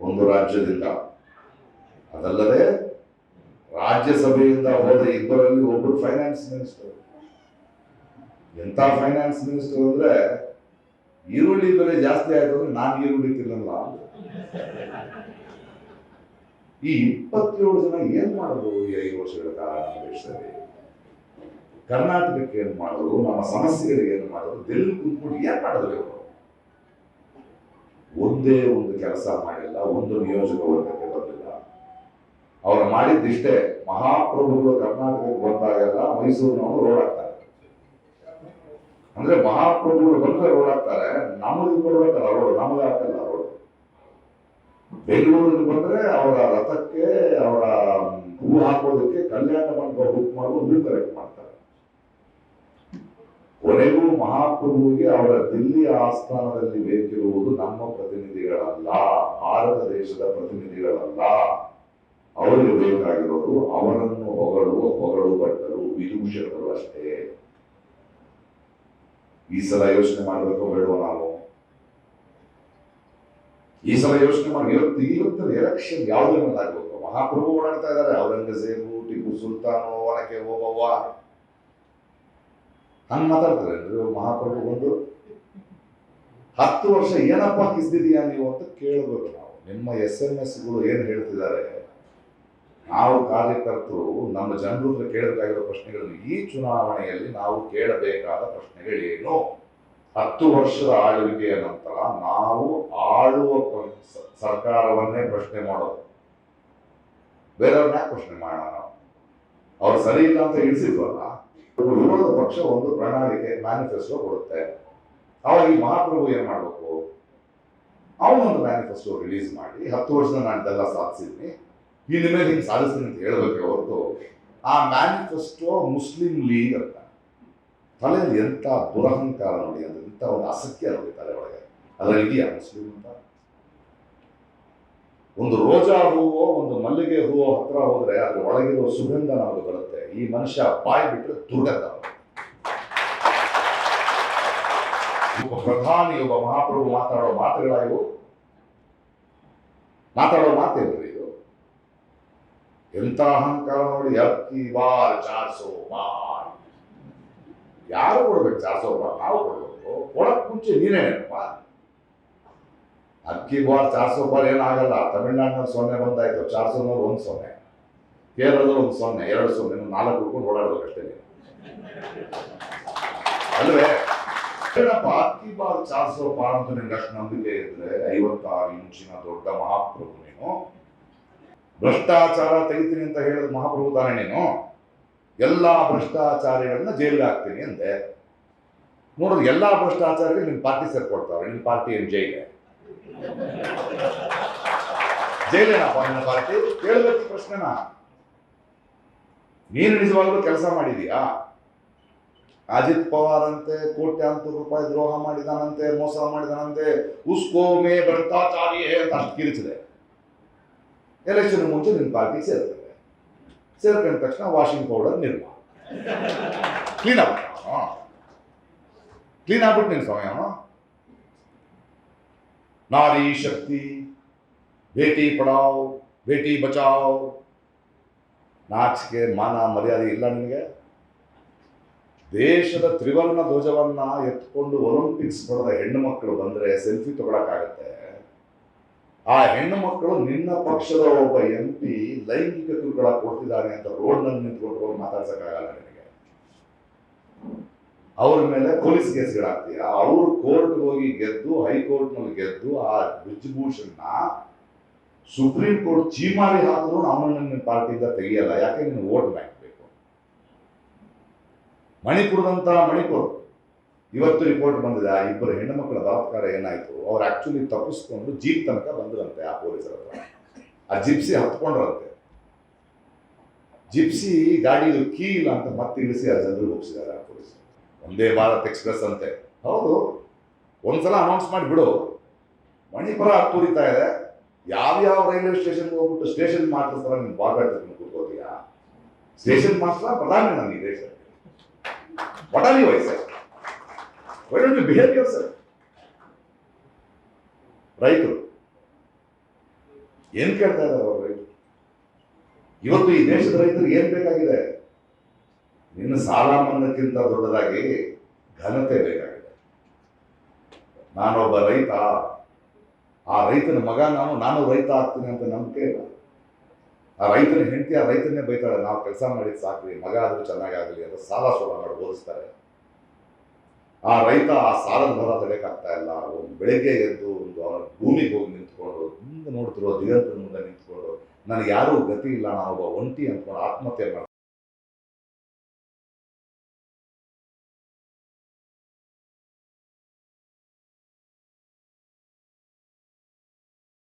ಒಂದು ರಾಜ್ಯದಿಂದ. ಅದಲ್ಲದೆ ರಾಜ್ಯಸಭೆಯಿಂದ ಹೋದ ಇಬ್ಬರಲ್ಲಿ ಒಬ್ಬರು ಫೈನಾನ್ಸ್ ಮಿನಿಸ್ಟರ್ ಎಂಥ ಫೈನಾನ್ಸ್ ಮಿನಿಸ್ಟರ್ ಅಂದ್ರೆ ಈರುಳ್ಳಿ ಬೆಲೆ ಜಾಸ್ತಿ ಆಯ್ತು ಅಂದ್ರೆ ನಾನು ಈರುಳ್ಳಿ ತಿನ್ನಲ್ಲ ಈ ಇಪ್ಪತ್ತೇಳು ಜನ ಏನ್ ಮಾಡೋದು ಈ ಐದು ವರ್ಷಗಳ ಕಾಲ ದೇಶದಲ್ಲಿ? ಕರ್ನಾಟಕಕ್ಕೆ ಏನ್ ಮಾಡೋದು ನಮ್ಮ ಸಮಸ್ಯೆಗಳಿಗೆ ಏನ್ ಮಾಡೋದು ಡೆಲ್ಲಿ ಕುತ್ಕೊಂಡು ಏನ್ ಇವರು ಒಂದೇ ಒಂದು ಕೆಲಸ ಮಾಡಿಲ್ಲ, ಒಂದು ನಿಯೋಜಕ ವರ್ಗಕ್ಕೆ ಬರಲಿಲ್ಲ ಅವರು ಮಾಡಿದ್ದಿಷ್ಟೇ ಮಹಾಪ್ರಭುಗಳು ಕರ್ನಾಟಕಕ್ಕೆ ಬಂದಾಗೆಲ್ಲ ಮೈಸೂರಿನವರು ರೋಡ್ ಹಾಕ್ತಾರೆ. ಅಂದ್ರೆ ಮಹಾಪ್ರಭುಗಳು ಬಂದ್ರೆ ರೋಡ್ ಹಾಕ್ತಾರೆ. ನಮಗೆ ಕೊಡ್ಬೇಕಲ್ಲ ರೋಡ್ ನಮಗೆ ಹಾಕಲ್ಲ ರೋಡ್ ಬೆಂಗಳೂರಿಗೆ ಬಂದ್ರೆ ಅವರ ರಥಕ್ಕೆ, ಅವರ ಹೂ ಹಾಕೋದಕ್ಕೆ ಕಲ್ಯಾಣ ಮಂಟಪ ಬುಕ್ ಮಾಡೋದು ಹೂ ಕರೆಕ್ಟ್ ಮಾಡ್ತಾರೆ. ಕೊನೆಗೂ ಮಹಾಪ್ರಭುವಿಗೆ ಅವರ ದಿಲ್ಲಿಯ ಆಸ್ಥಾನದಲ್ಲಿ ಬೇಕಿರುವುದು ನಮ್ಮ ಪ್ರತಿನಿಧಿಗಳಲ್ಲ, ಭಾರತ ದೇಶದ ಪ್ರತಿನಿಧಿಗಳಲ್ಲ. ಅವರಿಗೆ ಬೇಕಾಗಿರೋದು ಅವರನ್ನು ಹೊಗಳುವ ಹೊಗಳು ಭಟ್ಟರು ವಿದೂಷಕರು ಅಷ್ಟೇ. ಈ ಸಲ ಯೋಚನೆ ಮಾಡಬೇಕು ಹೇಳುವ ನಾವು? ಈ ಸಲ ಯೋಚನೆ ಮಾಡಿ, ಇವತ್ತು ಇವತ್ತು ಎಲೆಕ್ಷನ್ ಯಾವುದೇ ಮೇಲೆ ಮಹಾಪ್ರಭು ಓಡಾಡ್ತಾ ಇದ್ದಾರೆ, ಔರಂಗಜೇಬು, ಟಿಪ್ಪು ಸುಲ್ತಾನು, ಒನಕೆ ಓಬವ್ವ. ಹಂಗ್ ಮಾತಾಡ್ತಾರೆ ಮಹಾಪ್ರಭು ಬಂದು ಹತ್ತು ವರ್ಷ ಏನಪ್ಪ ಕಿಸ್ದಿದೀಯಾ ನೀವು ಅಂತ ಕೇಳಬೇಕು ನಾವು. ನಿಮ್ಮ ಎಸ್ ಎಂ ಎಸ್ಗಳು ಏನು ಹೇಳ್ತಿದ್ದಾರೆ? ನಾವು ಕಾರ್ಯಕರ್ತರು, ನಮ್ಮ ಜನರು ಕೇಳಬೇಕಾಗಿರೋ ಪ್ರಶ್ನೆಗಳನ್ನು ಈ ಚುನಾವಣೆಯಲ್ಲಿ ನಾವು ಕೇಳಬೇಕಾದ ಪ್ರಶ್ನೆಗಳೇನು? ಹತ್ತು ವರ್ಷದ ಆಳ್ವಿಕೆಯ ನಂತರ ನಾವು ಆಳುವ ಸರ್ಕಾರವನ್ನೇ ಪ್ರಶ್ನೆ ಮಾಡೋದು. ಬೇರೆಯವ್ರನ್ನ ಪ್ರಶ್ನೆ ಮಾಡೋಣ? ಅವ್ರು ಸರಿ ಇಲ್ಲ ಅಂತ ಇಳಿಸಿದ್ವಲ್ಲ ವಿರೋಧ ಪಕ್ಷ ಒಂದು ಪ್ರಣಾಳಿಕೆ ಮ್ಯಾನಿಫೆಸ್ಟೋ ಕೊಡುತ್ತೆ. ಅವಾಗ ಈ ಮಹಾಪ್ರಭು ಏನ್ ಮಾಡ್ಬೇಕು? ಅವನೊಂದು ಮ್ಯಾನಿಫೆಸ್ಟೋ ರಿಲೀಸ್ ಮಾಡಿ, ಹತ್ತು ವರ್ಷದ ನಾನು ಇದೆಲ್ಲ ಸಾಧಿಸಿದ್ದೀನಿ ಇನ್ನು ಮೇಲೆ ಹಿಂಗೆ ಸಾಧಿಸ್ತೀನಿ ಅಂತ ಹೇಳ್ಬೇಕು ಹೊರತು, ಆ ಮ್ಯಾನಿಫೆಸ್ಟೋ ಮುಸ್ಲಿಂ ಲೀಗ್ ಅಂತ. ತಲೆಯಲ್ಲಿ ಎಂಥ ದುರಹಂಕಾರ ನೋಡಿ, ಅಂದ್ರೆ ಇಂಥ ಒಂದು ಅಸತ್ಯ ನೋಡಿ ತಲೆ ಒಳಗೆ. ಅದರಲ್ಲಿ ಇದೆಯಾ ಮುಸ್ಲಿಂ ಅಂತ? ಒಂದು ರೋಜಾ ಹೂವೋ, ಒಂದು ಮಲ್ಲಿಗೆ ಹೂವೋ ಹತ್ರ ಹೋದ್ರೆ ಅದ್ರ ಒಳಗಿರೋ ಸುಗಂಧ ನಮಗೆ ಬರುತ್ತೆ. ಈ ಮನುಷ್ಯ ಬಾಯಿ ಬಿಟ್ಟರೆ ದುರ್ಗಂಧ ಒಬ್ಬ ಪ್ರಧಾನಿ, ಒಬ್ಬ ಮಹಾಪ್ರಭು ಮಾತಾಡೋ ಮಾತುಗಳಾಗಿವು ಮಾತಾಡೋ ಮಾತೇನ್ರಿ ಇದು? ಎಂತ ಅಹಂಕಾರ ನೋಡಿ ಅಕ್ಕಿ ಬಾರ್ ಚಾರ್ಸೋ ಬಾರ್ ಯಾರು ಕೊಡ್ಬೇಕು ಚಾರ್ಸೋ ಬಾರ್ ನಾವು ಕೊಡ್ಬೇಕು. ಕೊಡಕ್ ಮುಂಚೆ ನೀನೇ ನೆನಪ ಅಕ್ಕಿ ಬಾರ್ ಚಾರ್ಸೋ ಬಾರ್ ಏನಾಗಲ್ಲ ತಮಿಳ್ನಾಡಿನಲ್ಲಿ ಸೊನ್ನೆ ಬಂದಾಯ್ತು. ಚಾರ್ಸೋನಲ್ಲಿ ಒಂದು ಸೊನ್ನೆ. ಕೇರಳದಲ್ಲಿ ಒಂದು ಸೊನ್ನೆ, ಎರಡು ಸೊನ್ನೆ ನಾಲ್ಕು ಹುಡ್ಕೊಂಡು ಓಡಾಡ್ಬೇಕಷ್ಟೇ ಅಲ್ವೇ? ಏನಪ್ಪ, ಅಕ್ಕಿ ಬಾರ್ ಚಾರ್ಸೋ ಬಾಳ್ ಅಂತ ನಿಮ್ಗೆ ಅಷ್ಟು ನಂಬಿಕೆ ಇದ್ರೆ ಐವತ್ತಾರು ಇಂಚಿನ ದೊಡ್ಡ ಮಹಾಪ್ರಭು ನೀನು. ಭ್ರಷ್ಟಾಚಾರ ತೆಗಿತೀನಿ ಅಂತ ಹೇಳಿದ ಮಹಾಪ್ರಭು ತಾನೇ ನೀನು. ಎಲ್ಲಾ ಭ್ರಷ್ಟಾಚಾರಿಗಳನ್ನ ಜೈಲಿಗೆ ಹಾಕ್ತೀನಿ ಅಂದೆ. ನೋಡೋದು ಎಲ್ಲಾ ಭ್ರಷ್ಟಾಚಾರಿಗಳು ನಿಮ್ಮ ಪಾರ್ಟಿ ಸೇರ್ಕೊಡ್ತಾರೆ ನಿಮ್ಮ ಪಾರ್ಟಿ ಏನ್ ಜೈಲೆ? ಜೈಲೇನಪ್ಪ ನಿನ್ನ ಪಾರ್ಟಿ ಕೇಳಬೇಕು ಪ್ರಶ್ನೆನ. ನೀನು ನಿಜವಾಗ್ಲೂ ಕೆಲಸ ಮಾಡಿದೀಯಾ? ಅಜಿತ್ ಪವಾರ್ ಅಂತೆ ಕೋಟ್ಯಾಂತರ ರೂಪಾಯಿ ದ್ರೋಹ ಮಾಡಿದಾನಂತೆ, ಮೋಸ ಮಾಡಿದಾನಂತೆ, ಉಸ್ಕೋ ಮೇ ಭ್ರಷ್ಟಾಚಾರಿ ಹೇ ಅಂತ ಅಷ್ಟು ಕಿರಿಚಿದೆ. ಎಲೆಕ್ಷನ್ ಮುಂಚೆ ನಿನ್ನ ಪಾರ್ಟಿ ಸೇರ್ತದೆ ಸೇರ್ಕೊಂಡ ತಕ್ಷಣ ವಾಷಿಂಗ್ ಪೌಡರ್ ನಿರ್ಮ ಕ್ಲೀನ್ ಆಗ್ಬಿಟ್ಟು ಕ್ಲೀನ್ ಆಗ್ಬಿಟ್ಟು ನಿನ್ನ ಸಮಯ ನಾರಿ शक्ति ಬೇಟಿ ಪಡಾವ್ ಬೇಟಿ ಬಚಾವ್ ನಾಚಿಕೆ ಮಾನ ಮರ್ಯಾದೆ ಇಲ್ಲ ನಿಮಗೆ ದೇಶದ ತ್ರಿವರ್ಣ ಧ್ವಜವನ್ನ ಎತ್ಕೊಂಡು ಒಲಿಂಪಿಕ್ಸ್ ಪಡೆದ ಹೆಣ್ಣು ಮಕ್ಕಳು ಬಂದ್ರೆ ಸೆಲ್ಫಿ ತಗೊಳಕ್ಕಾಗತ್ತೆ. ಆ ಹೆಣ್ಣು ಮಕ್ಕಳು ನಿನ್ನ ಪಕ್ಷದ ಒಬ್ಬ ಎಂ ಪಿ ಲೈಂಗಿಕ ಕಿರುಕುಳ ಕೊಡ್ತಿದ್ದಾನೆ ಅಂತ ರೋಡ್ನಲ್ಲಿ ನಿಂತ್ಕೊಂಡು ಹೋಗಿ ಮಾತಾಡ್ಸೋಕ್ಕಾಗಲ್ಲ ನಿನಗೆ. ಅವ್ರ ಮೇಲೆ ಪೊಲೀಸ್ ಕೇಸ್ಗಳಾಗ್ತೀಯ? ಅವರು ಕೋರ್ಟ್ ಹೋಗಿ ಗೆದ್ದು ಹೈಕೋರ್ಟ್ನಲ್ಲಿ ಗೆದ್ದು ಆ ಬ್ರಿಜ್ಭೂಷಣ್ನ ಸುಪ್ರೀಂ ಕೋರ್ಟ್ ಚೀಮಾರಿ ಹಾಕಿದ್ರು ನಿಮ್ಮ ಪಾರ್ಟಿಯಿಂದ ತೆಗಿಯಲ್ಲ. ಯಾಕೆ ನೀನು ವೋಟ್ ಬ್ಯಾಂಕ್ ಬೇಕು ಮಣಿಪುರದಂತ ಮಣಿಪುರ. ಇವತ್ತು ರಿಪೋರ್ಟ್ ಬಂದಿದೆ, ಆ ಇಬ್ಬರು ಹೆಣ್ಣು ಮಕ್ಕಳ ಬಲಾತ್ಕಾರ ಏನಾಯ್ತು? ಅವ್ರು ಆಕ್ಚುಲಿ ತಪ್ಪಿಸ್ಕೊಂಡು ಜೀಪ್ ತನಕ ಬಂದ್ರಂತೆ ಆ ಪೊಲೀಸರ ಹತ್ರ. ಆ ಜಿಪ್ಸಿ ಹತ್ಕೊಂಡ್ರಂತೆ. ಜಿಪ್ಸಿ ಗಾಡಿದು ಕೀ ಇಲ್ಲ ಅಂತ ಮತ್ತೆ ಇಳಿಸಿ ಆ ಜನರಿಗೆ ಹೋಗಿಸಿದ್ದಾರೆ ಆ ಪೊಲೀಸರು. ಒಂದೇ ಭಾರತ್ ಎಕ್ಸ್ಪ್ರೆಸ್ ಅಂತೆ. ಹೌದು, ಒಂದ್ಸಲ ಅನೌನ್ಸ್ ಮಾಡಿ ಬಿಡು. ಮಣಿಪುರ ತುರಿತಾ ಇದೆ. ಯಾವ್ಯಾವ ರೈಲ್ವೆ ಸ್ಟೇಷನ್ಗೆ ಹೋಗ್ಬಿಟ್ಟು ಸ್ಟೇಷನ್ ಮಾಸ್ಟರ್ ತರ ನೀನು ಕೂತ್ಕೋತೀಯಾ? ಸ್ಟೇಷನ್ ಮಾಸ್ಟರ್ ಪ್ರಧಾನಿ ನಾನು ಈ ದೇಶ ಯು ಬಿಹೇವ್ ಸರ್ ರೈತರು. ಏನ್ ಕೇಳ್ತಾ ಇದ್ದಾರೆ ಅವರು ರೈತರು? ಇವತ್ತು ಈ ದೇಶದ ರೈತರಿಗೆ ಏನ್ ಬೇಕಾಗಿದೆ? ನಿನ್ನ ಸಾಲ ಮನ್ನಕ್ಕಿಂತ ದೊಡ್ಡದಾಗಿ ಘನತೆ ಬೇಕಾಗಿದೆ. ನಾನೊಬ್ಬ ರೈತ, ಆ ರೈತನ ಮಗ ನಾನು ನಾನು ರೈತ ಆಗ್ತೀನಿ ಅಂತ ನಂಬಿಕೆ ಇಲ್ಲ. ಆ ರೈತನ ಹೆಂಡತಿ ಆ ರೈತನೇ ಬೈತಾಳೆ, ನಾವು ಕೆಲಸ ಮಾಡಿದ್ ಸಾಕ್ರಿ, ಮಗ ಆದ್ರೂ ಚೆನ್ನಾಗಾಗಲಿ ಅಂತ ಸಾಲ ಸೋಲ ಮಾಡಿ ಓದಿಸ್ತಾರೆ. ಆ ರೈತ ಆ ಸಾಲದ ಹೊರ ತಡೆಯಕ್ಕಾಗ್ತಾ ಇಲ್ಲ. ಒಂದು ಬೆಳಿಗ್ಗೆ ಎದ್ದು ಒಂದು ಅವನ ಭೂಮಿಗೆ ಹೋಗಿ ನಿಂತ್ಕೊಂಡು ಮುಂದೆ ನೋಡ್ತಿರೋ ದಿಗಂತ ಮುಂದೆ ನಿಂತ್ಕೊಂಡು, ನನಗೆ ಯಾರೂ ಗತಿ ಇಲ್ಲ, ನಾನೊಬ್ಬ ಒಂಟಿ ಅಂತ ಆತ್ಮಹತ್ಯೆ